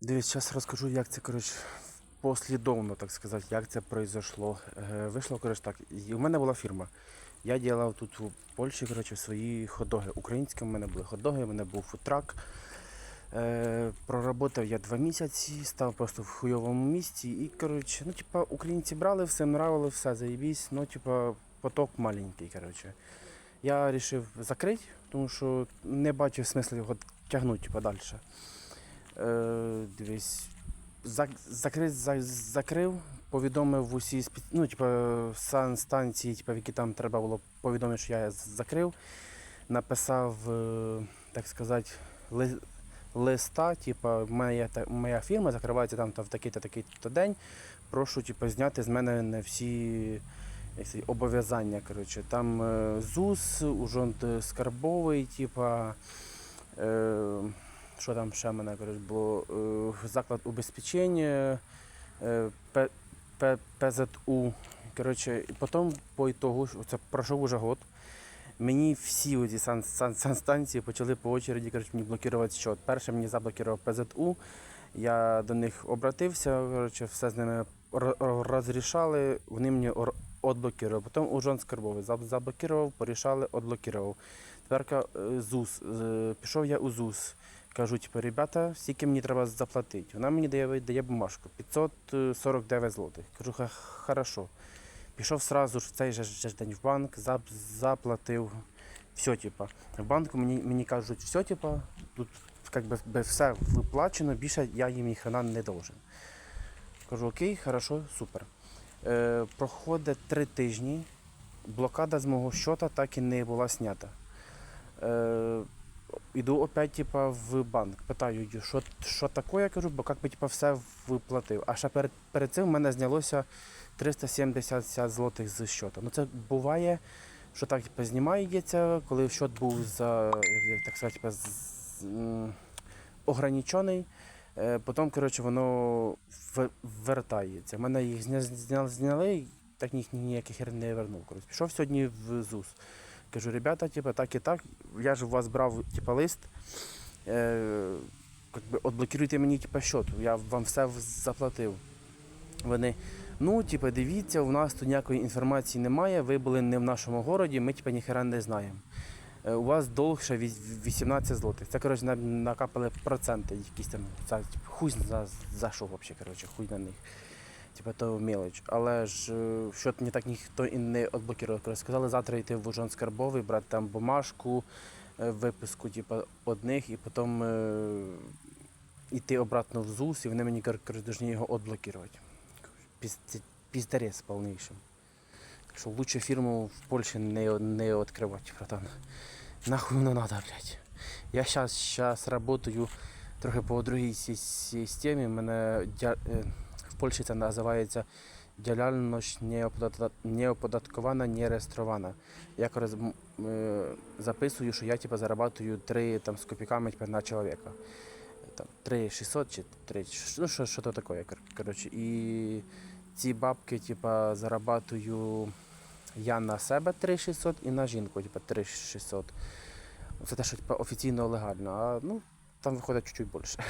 Дивись, зараз розкажу, як це коротше, послідовно, так сказати, як це произошло. Е, Вийшло, коротше, так. І у мене була фірма. Я ділав тут у Польщі коротше, свої ходоги. Українські в мене були ходоги, у мене був футрак. Е, проработав я два місяці, став просто в хуйовому місці. І, коротше, ну, типа, українці брали, всім нравилось, все заєбісь, ну, типа, поток маленький, коротше. Я вирішив закрити, тому що не бачив смисла його тягнути типа, далі. Е, дивись, зак, закрив, за, закрив, повідомив усі ну, типа, санстанції, типа, в які там треба було повідомити, що я закрив. Написав, е, так сказати, ли, листа, мене є та- моя фірма, закривається там та в такий-то такий-то день. Прошу типа, зняти з мене не всі обов'язання. Коротше. Там е, ЗУС, ужонт скарбовий, типа. Е, що там ще мене коротше, було? Е, заклад убезпечення, е, П- ПЗУ. Коротше, потім по ітогу, це пройшов уже год. Мені всі оці сан, сан, санстанції почали по очереді коротше, мені блокувати счет. Перше мені заблокував ПЗУ. Я до них обратився, коротше, все з ними ро- ро- розрішали, вони мені отблокували. Потім Ужон Скарбовий заблокував, порішали, отблокував. Тепер е, ЗУС. Пішов я у ЗУС. Кажу, типу, ребята, скільки мені треба заплатити. Вона мені дає, дає бумажку 549 злотих. Кажу, хорошо. Пішов сразу ж в цей же, ж день в банк, зап- заплатив. Все, типа. В банку мені, мені кажуть, все, типа, тут как би все виплачено, більше я їм ніхрена не должен. Кажу, окей, хорошо, супер. Е, проходить три тижні, блокада з мого щота так і не була знята. Е, Іду опять типа, в банк, питаю, що, що таке, я кажу, бо як би типа, все виплатив. А ще перед, перед цим в мене знялося 370 злотих з щота. Ну це буває, що так типа, знімається, коли щот був за, так сказати, типа, з- м, ограничений. Е, Потім, коротше, воно вертається. У мене їх зняли, так ні, ніяких не вернув. Коротше. Пішов сьогодні в ЗУС. Кажу, ребята, типа, так і так, я ж у вас брав типа, лист. Е, отблокируйте мені типа, счет, я вам все заплатив. Вони, ну, типа, дивіться, у нас тут ніякої інформації немає, ви були не в нашому городі, ми типа, ніхера не знаємо. Е, У вас долг ще 18 злотих. Це коротше накапали проценти якісь там. Це, типу, хуй за, за що взагалі, коротше, хуй на них. Типа то мелоч. Але ж е, що мені так ніхто і не відблокував. Сказали завтра йти в Ужон Скарбовий, брати там бумажку, е, виписку, типа, одних, і потім е, йти обратно в ЗУС, і вони мені повинні його відблокувати. Пізд- Піздарез повнішим. Так що лучше фірму в Польщі не, не відкривати, братан. Нахуй воно надо, блядь. Я зараз работаю трохи по другій системі. Мене Польщі це називається діяльність неоподат- неоподаткована, не реєстрована. Я м, е, записую, що я типу, зарабатую 3 там, з копійками типу, на чоловіка. Там, 3 600 чи 3, ну що, що то таке, коротше. І ці бабки, типа, зарабатую я на себе 3600 і на жінку, типа 3600. Це те, що типа, офіційно легально, а ну, там виходить чуть-чуть більше.